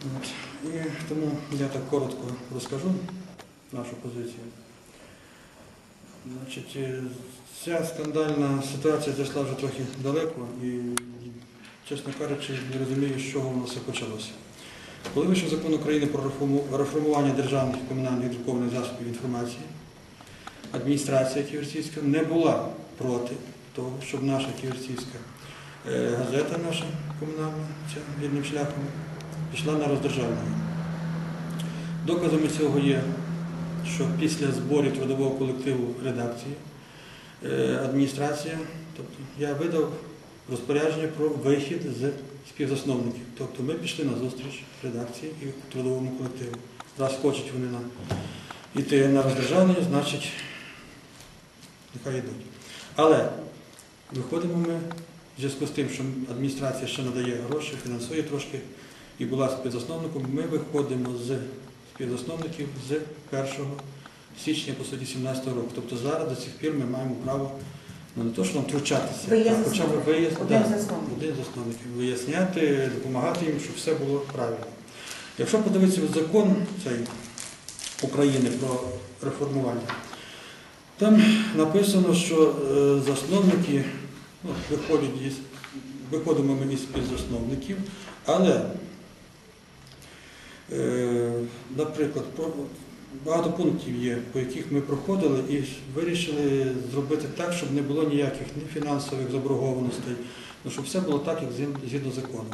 От. І тому я так коротко розкажу нашу позицію. Значить, е, ця скандальна ситуація зайшла вже трохи далеко і, чесно кажучи, не розумію, з чого воно все почалося. Коли вийшов закон України про реформування державних комунальних друкованих засобів інформації, адміністрація Ківерцівська не була проти того, щоб наша Ківерцівська е, газета, наша комунальна, ця вільним шляхом, пішла на роздержавлення. Доказами цього є, що після зборів трудового колективу редакції е, адміністрація, тобто я видав розпорядження про вихід з співзасновників. Тобто ми пішли на зустріч редакції і трудовому колективу. Раз хочуть вони на йти на роздержавлення, значить нехай йдуть. Але виходимо ми в зв'язку з тим, що адміністрація ще надає гроші, фінансує трошки і була співзасновником, ми виходимо з співзасновників з 1 січня по суті 17 року. Тобто зараз до цих пір ми маємо право ну, не то, що нам втручатися, Ви а хоча б вияснити Один з засновників. з виясняти, допомагати їм, щоб все було правильно. Якщо подивитися в закон цей України про реформування, там написано, що е, засновники ну, виходять із, виходимо ми із співзасновників, але, наприклад, багато пунктів є, по яких ми проходили і вирішили зробити так, щоб не було ніяких ні фінансових заборгованостей, ну, щоб все було так, як згід- згідно закону.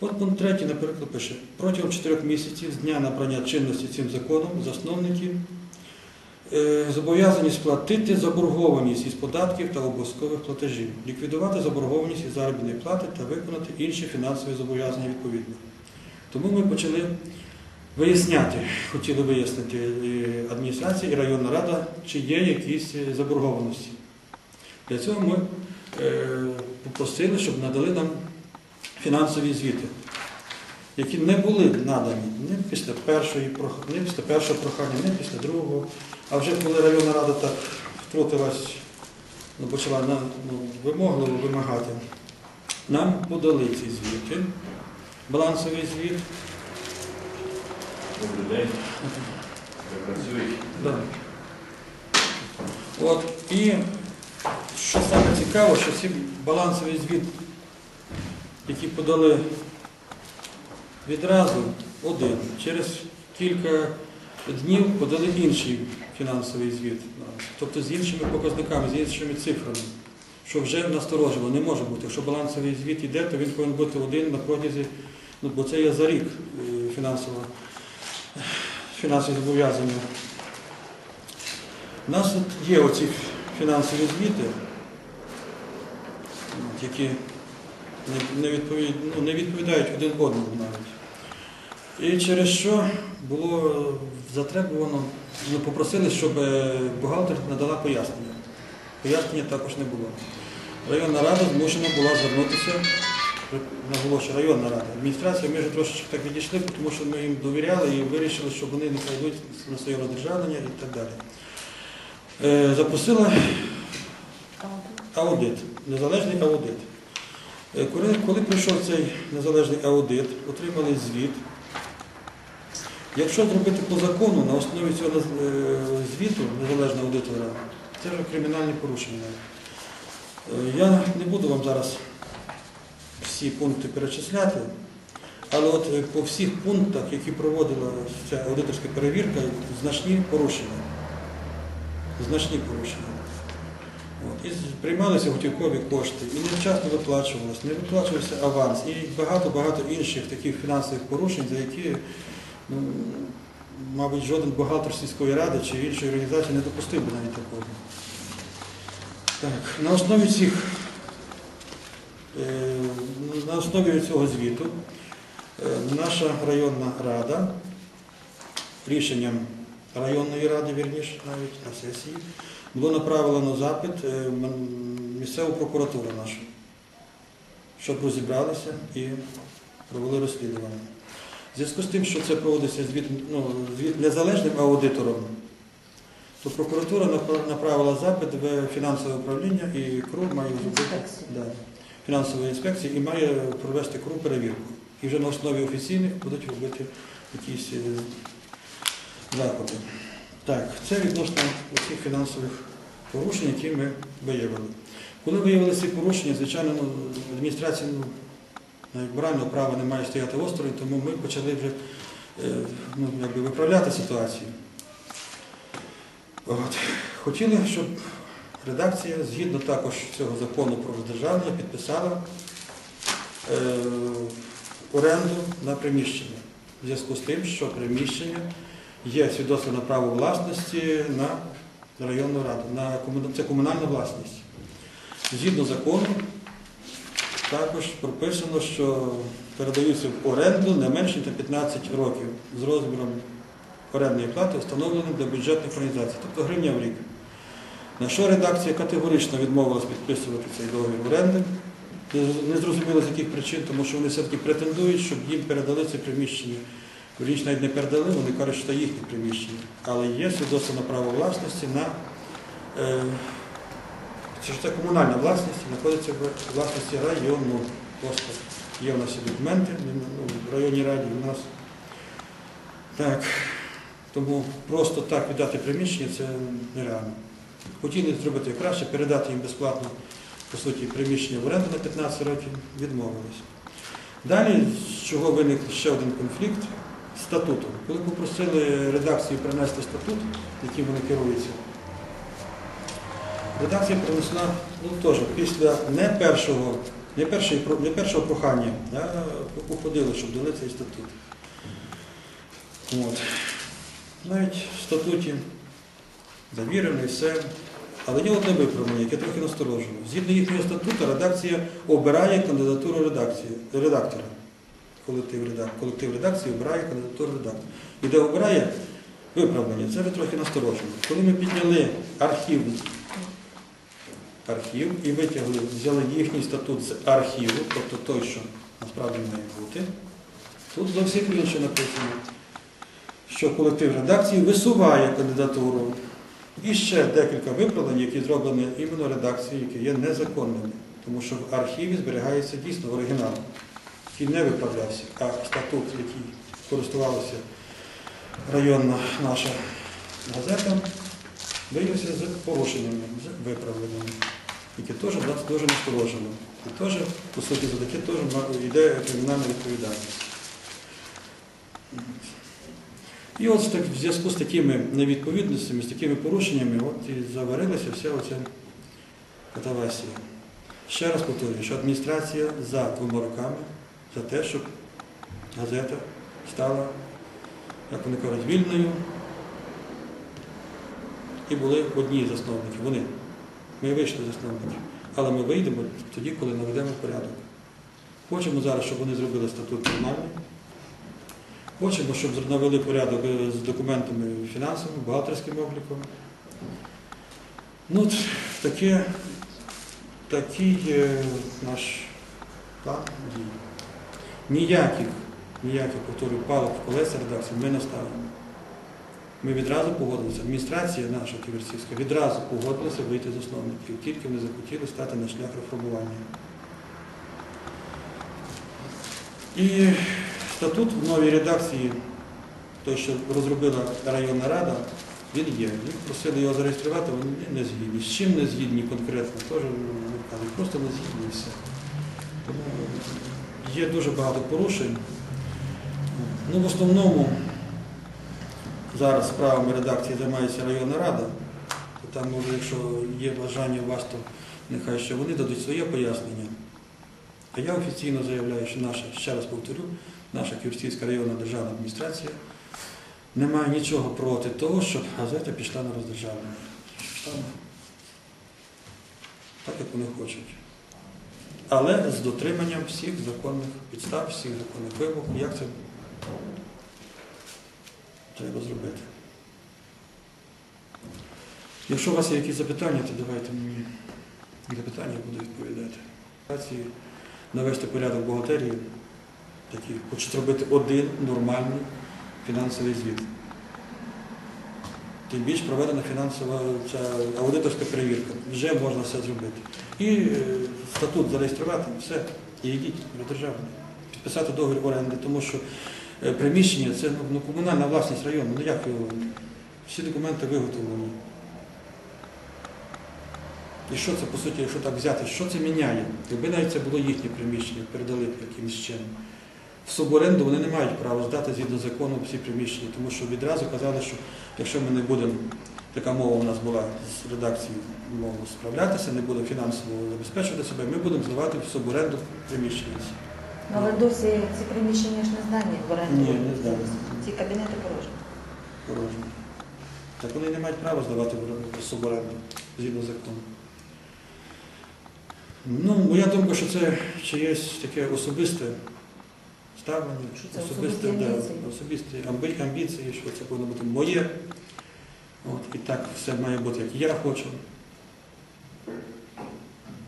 От пункт 3, наприклад, пише, протягом 4 місяців з дня набрання чинності цим законом засновники е, зобов'язані сплатити заборгованість із податків та обов'язкових платежів, ліквідувати заборгованість із заробітної плати та виконати інші фінансові зобов'язання відповідно. Тому ми почали виясняти, хотіли вияснити е, адміністрація і районна рада, чи є якісь е, заборгованості. Для цього ми е, попросили, щоб надали нам фінансові звіти, які не були надані ні після першої ні після першого прохання, ні після другого. А вже коли районна рада так втрутилась, ну, почала ну, вимогливо вимагати, нам подали ці звіти, балансовий звіт. Добрий день. Ви? Да. От, і що саме цікаво, що ці балансовий звіт, які подали відразу один, через кілька днів подали інший фінансовий звіт, тобто з іншими показниками, з іншими цифрами, що вже насторожило, не може бути. Якщо балансовий звіт йде, то він повинен бути один на протязі, ну, бо це є за рік е, фінансово, фінансові зобов'язання. У нас от є оці фінансові звіти, які не, не, відповід, ну, не відповідають один одному навіть. І через що було затребувано, ну, попросили, щоб е, бухгалтер надала пояснення. Пояснення також не було. Районна рада змушена була звернутися, наголошую, районна рада. Адміністрація, ми вже трошечки так відійшли, тому що ми їм довіряли і вирішили, що вони не прийдуть на своє роздержавлення і так далі. Е, Запросила аудит, незалежний аудит. Е, Коли, коли прийшов цей незалежний аудит, отримали звіт. Якщо зробити по закону, на основі цього е, звіту незалежного аудитора, це вже кримінальні порушення. Я не буду вам зараз всі пункти перечисляти, але от е, по всіх пунктах, які проводила ця аудиторська перевірка, значні порушення. Значні порушення. От. І приймалися готівкові кошти, і невчасно виплачувалося, не виплачувався аванс, і багато-багато інших таких фінансових порушень, за які, ну, мабуть, жоден бухгалтер сільської ради чи іншої організації не допустив би навіть такого. Так, на основі цих, е, на основі цього звіту е, наша районна рада рішенням районної ради, вірніше, навіть на сесії, було направлено запит е, місцеву прокуратуру нашу, щоб розібралися і провели розслідування. В зв'язку з тим, що це проводиться звіт, ну, звіт незалежним аудитором, то прокуратура направила запит в фінансове управління і КРУ має зробити фінансової інспекції і має провести КРУ перевірку. І вже на основі офіційних будуть робити якісь е, заходи. Так, це відносно усіх фінансових порушень, які ми виявили. Коли виявили ці порушення, звичайно, ну, адміністрація ну, навіть морального права не має стояти осторонь, тому ми почали вже е, ну, якби виправляти ситуацію. От. Хотіли, щоб редакція, згідно також цього закону про роздержавлення, підписала е, оренду на приміщення. В зв'язку з тим, що приміщення є свідоцтво на право власності на районну раду, на це комунальна власність. Згідно закону, також прописано, що передаються в оренду не менше на 15 років з розміром орендної плати, встановленим для бюджетних організацій, тобто гривня в рік. На що редакція категорично відмовилась підписувати цей договір оренди. Не зрозуміло з яких причин, тому що вони все-таки претендують, щоб їм передали це приміщення. Річ навіть не передали, вони кажуть, що це їхнє приміщення. Але є свідоцтво на право власності на е, це комунальна власність, знаходиться в власності району. Просто є в нас і документи ну, в районній раді у нас. Так. Тому просто так віддати приміщення це нереально. Хотіли зробити краще, передати їм безплатно, по суті, приміщення в оренду на 15 років, відмовились. Далі, з чого виник ще один конфлікт статутом. Коли попросили редакцію принести статут, яким вони керуються, редакція принесла ну, теж після не першого, не першої, про- не першого прохання, а уходили, щоб дали цей статут. От. Навіть в статуті завірено і все. Але є одне виправлення, яке трохи насторожило. Згідно їхнього статуту, редакція обирає кандидатуру редакції, редактора. Колектив, редак, колектив редакції обирає кандидатуру редактора. І де обирає виправлення, це вже трохи насторожило. Коли ми підняли архів, архів і витягли, взяли їхній статут з архіву, тобто той, що насправді має бути, тут зовсім інше написано що колектив редакції висуває кандидатуру. І ще декілька виправлень, які зроблені іменно редакцією, які є незаконними. Тому що в архіві зберігається дійсно оригінал, який не виправлявся, а статут, який користувалася районна наша газета, виявився з порушеннями, з виправленнями, які теж нас дуже насторожило. І теж, по суті, за таке теж йде кримінальна відповідальність. І от в зв'язку з такими невідповідностями, з такими порушеннями, от і заварилася вся оця катавасія. Ще раз повторюю, що адміністрація за двома роками, за те, щоб газета стала, як вони кажуть, вільною. І були одні засновники, вони. Ми вийшли засновники. Але ми вийдемо тоді, коли наведемо порядок. Хочемо зараз, щоб вони зробили статут нормальний. Хочемо, щоб навели порядок е, з документами фінансовими, бухгалтерським обліком. Ну, таке, такий наш план дій. Ніяких, ніяких, повторюю, палок в колеса редакції ми не ставимо. Ми відразу погодилися, адміністрація наша ківерцівська відразу погодилася вийти з основників, тільки вони захотіли стати на шлях реформування. І Статут в новій редакції, той, що розробила районна рада, він є. Їх просили його зареєструвати, вони не згідні. З чим не згідні конкретно, теж не кажуть, просто не згідні і все. Тому є дуже багато порушень. Ну, в основному зараз справами редакції займається районна рада. Там, може, якщо є бажання у вас, то нехай ще вони дадуть своє пояснення. А я офіційно заявляю, що наша, ще раз повторю, наша Київська районна державна адміністрація не має нічого проти того, щоб газета пішла на роздержавлення. Так, як вони хочуть. Але з дотриманням всіх законних підстав, всіх законних вимог, як це треба зробити. Якщо у вас є якісь запитання, то давайте мені запитання, буду відповідати. Навести порядок бухгалтерії, такі, хочуть зробити один нормальний фінансовий звіт. Тим більше проведена фінансова ця аудиторська перевірка. Вже можна все зробити. І е, статут зареєструвати, все, і йдіть до державної. підписати договір оренди, тому що е, приміщення це ну, комунальна власність району. Ну як його? Всі документи виготовлені. І що це, по суті, якщо так взяти, що це міняє? Якби навіть це було їхнє приміщення, передали б якимось чином. В суборенду вони не мають права здати згідно закону всі приміщення, тому що відразу казали, що якщо ми не будемо, така мова у нас була з редакцією мовно справлятися, не будемо фінансово забезпечувати себе, ми будемо здавати в суборенду приміщення. Ну, Але досі ці приміщення ж не здані в оренду. Ні, не здані. Ці кабінети порожні. порожні. Так вони не мають права здавати в суборенду згідно закону. Ну, моя думка, що це чиєсь таке особисте ставлення, це особисті да, особисті амбіції, що це повинно бути моє. От, і так все має бути, як я хочу.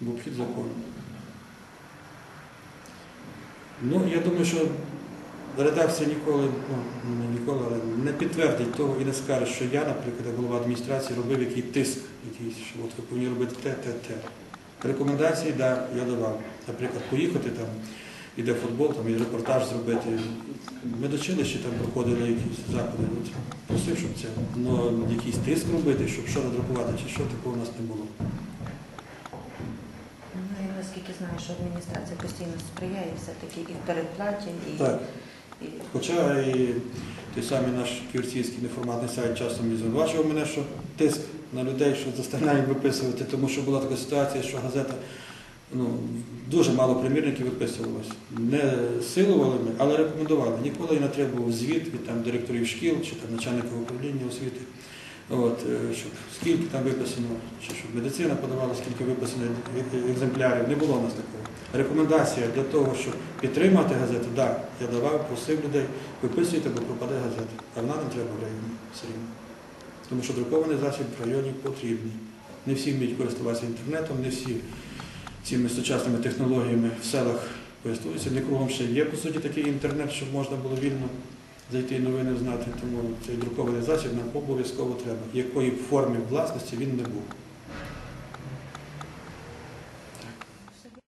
В обхід закону. Ну, я думаю, що редакція ніколи, ну не ніколи, але не підтвердить того і не скаже, що я, наприклад, голова адміністрації, робив який тиск, якийсь, що от ви повинні робити те, те, те. Рекомендації, да, я давав. Наприклад, поїхати там, іде футбол, там і репортаж зробити. Ми до училища там проходили якісь заходи. От, просив, щоб це. Ну, якийсь тиск робити, щоб що надрукувати, чи що такого у нас не було. Ну, і наскільки знаю, що адміністрація постійно сприяє все-таки і в передплаті, і, Так. Хоча і той самий наш ківерцівський неформатний сайт часом і звинувачував мене, що тиск на людей, що заставляємо виписувати, тому що була така ситуація, що газета ну, дуже мало примірників виписувалось. Не силували ми, але рекомендували. Ніколи не треба був звіт від там, директорів шкіл чи там, начальників управління освіти. От, е, щоб скільки там виписано, чи щоб медицина подавала, скільки виписано е- екземплярів, не було у нас такого. Рекомендація для того, щоб підтримати газету, так, да, я давав, просив людей, виписуйте, бо пропаде газета. А вона не треба в районі все рівно. Тому що друкований засіб в районі потрібний. Не всі вміють користуватися інтернетом, не всі цими сучасними технологіями в селах користуються. Не кругом ще є, по суті, такий інтернет, щоб можна було вільно зайти і новини знати. Тому цей друкований засіб нам обов'язково треба. Якої формі власності він не був.